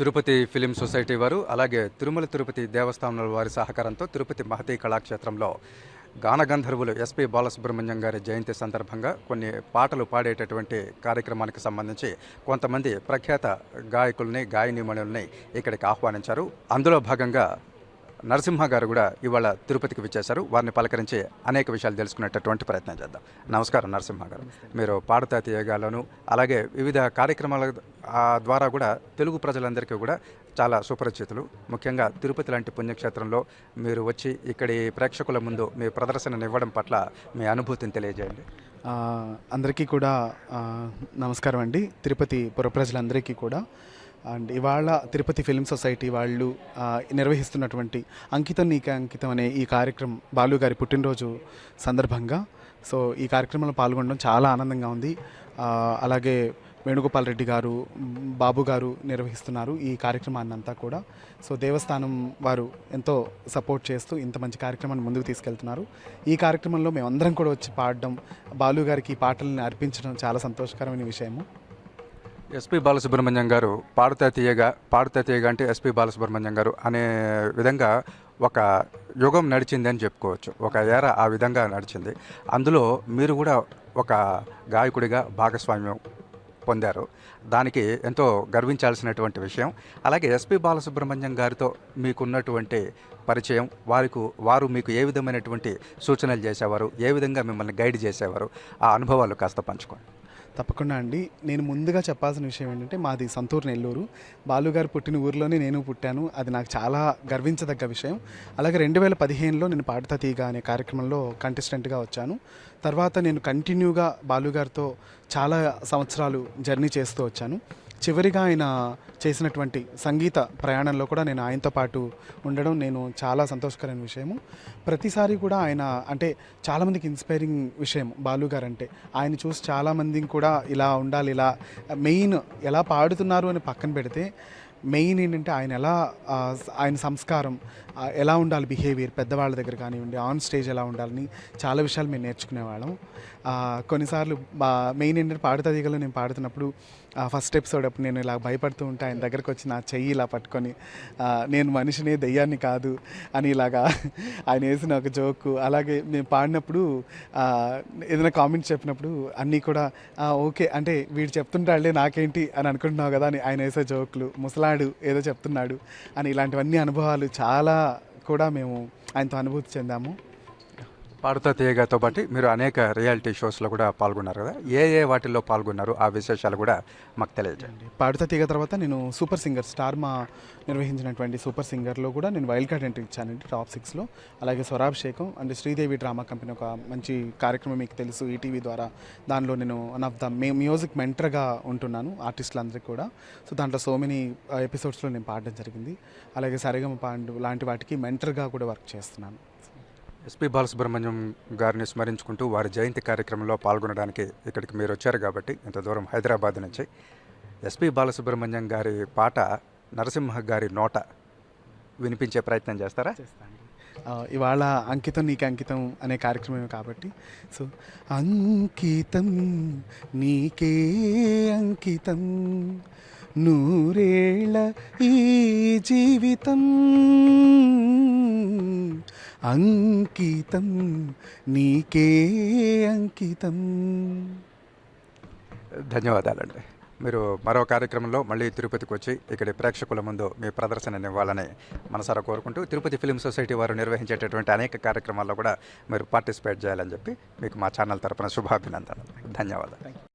Tirupati film society వారు అలాగే తిరుమల తిరుపతి దేవస్థానాల వారి సహకారంతో తిరుపతి మహతీ కళాక్షేత్రంలో గానగంధర్వులు ఎస్పి బాలసుబ్రహ్మణ్యం గారి జయంతి సందర్భంగా కొన్ని పాటలు పాడేటటువంటి కార్యక్రమానికి సంబంధించి కొంతమంది ప్రఖ్యాత గాయకుల్ని గాయనిమణుల్ని ఇక్కడికి ఆహ్వానించారు. అందులో భాగంగా నరసింహ గారు కూడా ఇవాళ తిరుపతికి విచ్చేశారు. వారిని పలకరించి అనేక విషయాలు తెలుసుకునేటటువంటి ప్రయత్నం చేద్దాం. నమస్కారం నరసింహ గారు. మీరు పాడుతా తీయగాలను అలాగే వివిధ కార్యక్రమాల ద్వారా కూడా తెలుగు ప్రజలందరికీ కూడా చాలా సుపరిచితులు. ముఖ్యంగా తిరుపతి లాంటి పుణ్యక్షేత్రంలో మీరు వచ్చి ఇక్కడి ప్రేక్షకుల ముందు మీ ప్రదర్శనను ఇవ్వడం పట్ల మీ అనుభూతిని తెలియజేయండి. అందరికీ కూడా నమస్కారం అండి. తిరుపతి పుర ప్రజలందరికీ కూడా. అండ్ ఇవాళ తిరుపతి ఫిల్మ్ సొసైటీ వాళ్ళు నిర్వహిస్తున్నటువంటి అంకితం నీకే అంకితం అనే ఈ కార్యక్రమం బాలు గారి పుట్టినరోజు సందర్భంగా. సో ఈ కార్యక్రమంలో పాల్గొనడం చాలా ఆనందంగా ఉంది. అలాగే వేణుగోపాల్ రెడ్డి గారు బాబు గారు నిర్వహిస్తున్నారు ఈ కార్యక్రమాన్ని అంతా కూడా. సో దేవస్థానం వారు ఎంతో సపోర్ట్ చేస్తూ ఇంత మంచి కార్యక్రమాన్ని ముందుకు తీసుకెళ్తున్నారు. ఈ కార్యక్రమంలో మేమందరం కూడా వచ్చి పాడడం బాలు గారికి ఈ పాటలను అర్పించడం చాలా సంతోషకరమైన విషయము. ఎస్పి బాలసుబ్రహ్మణ్యం గారు పాడుతా తీయగా పాడుతా తీయగా అంటే ఎస్పి బాలసుబ్రహ్మణ్యం గారు అనే విధంగా ఒక యుగం నడిచింది అని చెప్పుకోవచ్చు. ఒక ఏర ఆ విధంగా నడిచింది. అందులో మీరు కూడా ఒక గాయకుడిగా భాగస్వామ్యం పొందారు. దానికి ఎంతో గర్వించాల్సినటువంటి విషయం. అలాగే ఎస్పి బాలసుబ్రహ్మణ్యం గారితో మీకున్నటువంటి పరిచయం వారికి వారు మీకు ఏ విధమైనటువంటి సూచనలు చేసేవారు ఏ విధంగా మిమ్మల్ని గైడ్ చేసేవారు ఆ అనుభవాలు కాస్త పంచుకోండి. తప్పకుండా అండి. నేను ముందుగా చెప్పాల్సిన విషయం ఏంటంటే మాది సంతూర్ నెల్లూరు. బాలుగారు పుట్టిన ఊరిలోనే నేను పుట్టాను. అది నాకు చాలా గర్వించదగ్గ విషయం. అలాగే రెండు వేల పదిహేనులో నేను పాడతా తీగ అనే కార్యక్రమంలో కంటెస్టెంట్గా వచ్చాను. తర్వాత నేను కంటిన్యూగా బాలుగారితో చాలా సంవత్సరాలు జర్నీ చేస్తూ వచ్చాను. చివరిగా ఆయన చేసినటువంటి సంగీత ప్రయాణంలో కూడా నేను ఆయనతో పాటు ఉండడం నేను చాలా సంతోషకరమైన విషయము. ప్రతిసారి కూడా ఆయన అంటే చాలామందికి ఇన్స్పైరింగ్ విషయం బాలు గారు అంటే ఆయన చూసి చాలామందికి కూడా ఇలా ఉండాలి ఇలా మెయిన్ ఎలా పాడుతున్నారు అని పక్కన పెడితే మెయిన్ ఏంటంటే ఆయన ఎలా ఆయన సంస్కారం ఎలా ఉండాలి బిహేవియర్ పెద్దవాళ్ళ దగ్గర కానివ్వండి ఆన్ స్టేజ్ ఎలా ఉండాలని చాలా విషయాలు మేము నేర్చుకునేవాళ్ళం. కొన్నిసార్లు మెయిన్ ఏంటంటే పాడుతా దిగలో నేను పాడుతున్నప్పుడు ఫస్ట్ ఎపిసోడ్ అప్పుడు నేను ఇలా భయపడుతూ ఉంటే ఆయన దగ్గరకు వచ్చి నా చెయ్యి ఇలా పట్టుకొని నేను మనిషిని దెయ్యాన్ని కాదు అని ఇలాగా ఆయన వేసిన ఒక జోకు. అలాగే మేము పాడినప్పుడు ఏదైనా కామెంట్స్ చెప్పినప్పుడు అన్నీ కూడా ఓకే అంటే వీడు చెప్తుంటాడులే నాకేంటి అని అనుకుంటున్నావు కదా అని ఆయన వేసే జోకులు ముసలాడు ఏదో చెప్తున్నాడు అని ఇలాంటివన్నీ అనుభవాలు చాలా కూడా మేము ఆయనతో అనుభూతి చెందాము. పాడుతా తీయగాతో పాటు మీరు అనేక రియాలిటీ షోస్లో కూడా పాల్గొన్నారు కదా? ఏ ఏ వాటిల్లో పాల్గొన్నారు? ఆ విశేషాలు కూడా మాకు తెలియజేయండి. పాడుతా తీగ తర్వాత నేను సూపర్ సింగర్ స్టార్ మా నిర్వహించినటువంటి సూపర్ సింగర్లో కూడా నేను వైల్డ్ కార్డ్ ఎంట్రీ ఇచ్చానండి టాప్ సిక్స్లో. అలాగే Swarabhishekam and Sridevi drama company ఒక మంచి కార్యక్రమం మీకు తెలుసు ఈటీవీ ద్వారా. దానిలో నేను one of the May music మెంటర్గా ఉంటున్నాను ఆర్టిస్టులందరికీ కూడా. సో దాంట్లో సో మెనీ ఎపిసోడ్స్లో నేను పాడడం జరిగింది. అలాగే సరిగమ పాండు లాంటి వాటికి మెంటర్గా కూడా వర్క్ చేస్తున్నాను. ఎస్పి బాలసుబ్రహ్మణ్యం గారిని స్మరించుకుంటూ వారి జయంతి కార్యక్రమంలో పాల్గొనడానికి ఇక్కడికి మీరు వచ్చారు కాబట్టి ఇంత దూరం హైదరాబాద్ నుంచి. ఎస్పి బాలసుబ్రహ్మణ్యం గారి పాట నరసింహ గారి నోట వినిపించే ప్రయత్నం చేస్తారా? ఇవాళ అంకితం నీకు అంకితం అనే కార్యక్రమం కాబట్టి. సో అంకితం నీకే అంకితం నూరేళ్ళ ఈ జీవితం. అంకితం నీకే అంకితం. ధన్యవాదాలండి. మీరు మరో కార్యక్రమంలో మళ్ళీ తిరుపతికి వచ్చి ఇక్కడి ప్రేక్షకుల ముందు మీ ప్రదర్శనని ఇవ్వాలని మనసారా కోరుకుంటూ తిరుపతి ఫిలిం సొసైటీ వారు నిర్వహించేటటువంటి అనేక కార్యక్రమాల్లో కూడా మీరు పార్టిసిపేట్ చేయాలని చెప్పి మీకు మా ఛానల్ తరపున శుభాభినందనలు. ధన్యవాదాలు.